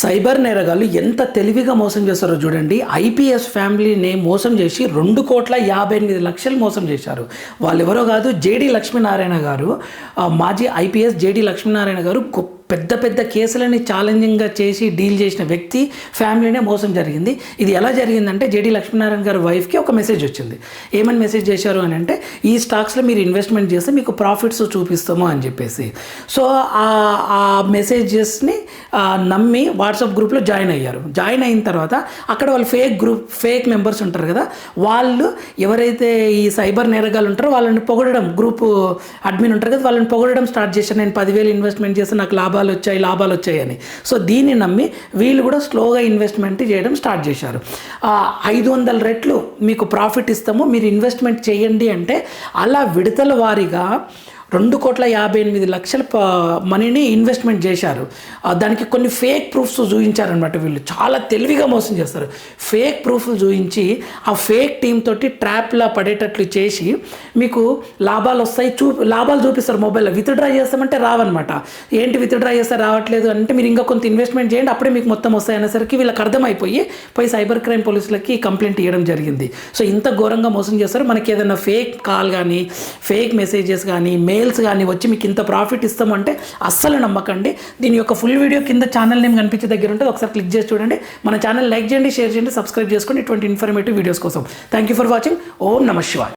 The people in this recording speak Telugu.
సైబర్ నేరగాళ్ళు ఎంత తెలివిగా మోసం చేస్తారో చూడండి. ఐపీఎస్ ఫ్యామిలీని మోసం చేసి రెండు కోట్ల యాభై ఎనిమిది లక్షలు మోసం చేశారు. వాళ్ళు ఎవరో కాదు జేడి లక్ష్మీనారాయణ గారు. మాజీ ఐపీఎస్ జేడి లక్ష్మీనారాయణ గారు గొప్ప పెద్ద పెద్ద కేసులని ఛాలెంజింగ్గా చేసి డీల్ చేసిన వ్యక్తి ఫ్యామిలీనే మోసం జరిగింది. ఇది ఎలా జరిగిందంటే జేడి లక్ష్మీనారాయణ గారి వైఫ్కి ఒక మెసేజ్ వచ్చింది. ఏమని మెసేజ్ చేశారు అని అంటే ఈ స్టాక్స్లో మీరు ఇన్వెస్ట్మెంట్ చేస్తే మీకు ప్రాఫిట్స్ చూపిస్తాము అని చెప్పేసి. సో ఆ ఆ మెసేజెస్ని నమ్మి వాట్సాప్ గ్రూప్లో జాయిన్ అయ్యారు. జాయిన్ అయిన తర్వాత అక్కడ వాళ్ళు ఫేక్ గ్రూప్ ఫేక్ మెంబర్స్ ఉంటారు కదా వాళ్ళు ఎవరైతే ఈ సైబర్ నేరగాలు ఉంటారో వాళ్ళని పొగడడం గ్రూప్ అడ్మిన్ ఉంటారు కదా వాళ్ళని పొగడడం స్టార్ట్ చేశాను నేను పదివేలు ఇన్వెస్ట్మెంట్ చేస్తే నాకు లాభాలు వచ్చాయి లాభాలు వచ్చాయని సో దీన్ని నమ్మి వీళ్ళు కూడా స్లోగా ఇన్వెస్ట్మెంట్ చేయడం స్టార్ట్ చేశారు. ఐదు వందల రెట్లు మీకు ప్రాఫిట్ ఇస్తాము మీరు ఇన్వెస్ట్మెంట్ చేయండి అంటే అలా విడతల వారీగా రెండు కోట్ల యాభై ఎనిమిది లక్షల మనీని ఇన్వెస్ట్మెంట్ చేశారు. దానికి కొన్ని ఫేక్ ప్రూఫ్స్ చూపించారనమాట వీళ్ళు. చాలా తెలివిగా మోసం చేస్తారు. ఫేక్ ప్రూఫ్లు చూపించి ఆ ఫేక్ టీమ్ తోటి ట్రాప్లా పడేటట్లు చేసి మీకు లాభాలు వస్తాయి చూ లాభాలు చూపిస్తారు మొబైల్లో విత్డ్రా చేస్తామంటే రావన్నమాట. ఏంటి విత్డ్రా చేస్తే రావట్లేదు అంటే మీరు ఇంకా కొంత ఇన్వెస్ట్మెంట్ చేయండి అప్పుడే మీకు మొత్తం వస్తాయి అనేసరికి వీళ్ళకి అర్థమైపోయి పోయి సైబర్ క్రైమ్ పోలీసులకి కంప్లైంట్ ఇవ్వడం జరిగింది. సో ఇంత ఘోరంగా మోసం చేస్తారు. మనకి ఏదైనా ఫేక్ కాల్ కానీ ఫేక్ మెసేజెస్ కానీ సేల్స్ కానీ వచ్చి మీకు ఇంత ప్రాఫిట్ ఇస్తామంటే అస్సలు నమ్మకండి. దీని యొక్క ఫుల్ వీడియో కింద ఛానల్ నేమ్ కనిపించే దగ్గర ఉంటుంది. ఒకసారి క్లిక్ చేసి చూడండి. మన ఛానల్ లైక్ చేయండి షేర్ చేయండి సబ్స్క్రైబ్ చేసుకోండి. ఇటువంటి ఇన్ఫర్మేటివ్ వీడియోస్ కోసం. థ్యాంక్ యూ ఫర్ వాచింగ్ ఓం నమ శివాయ్.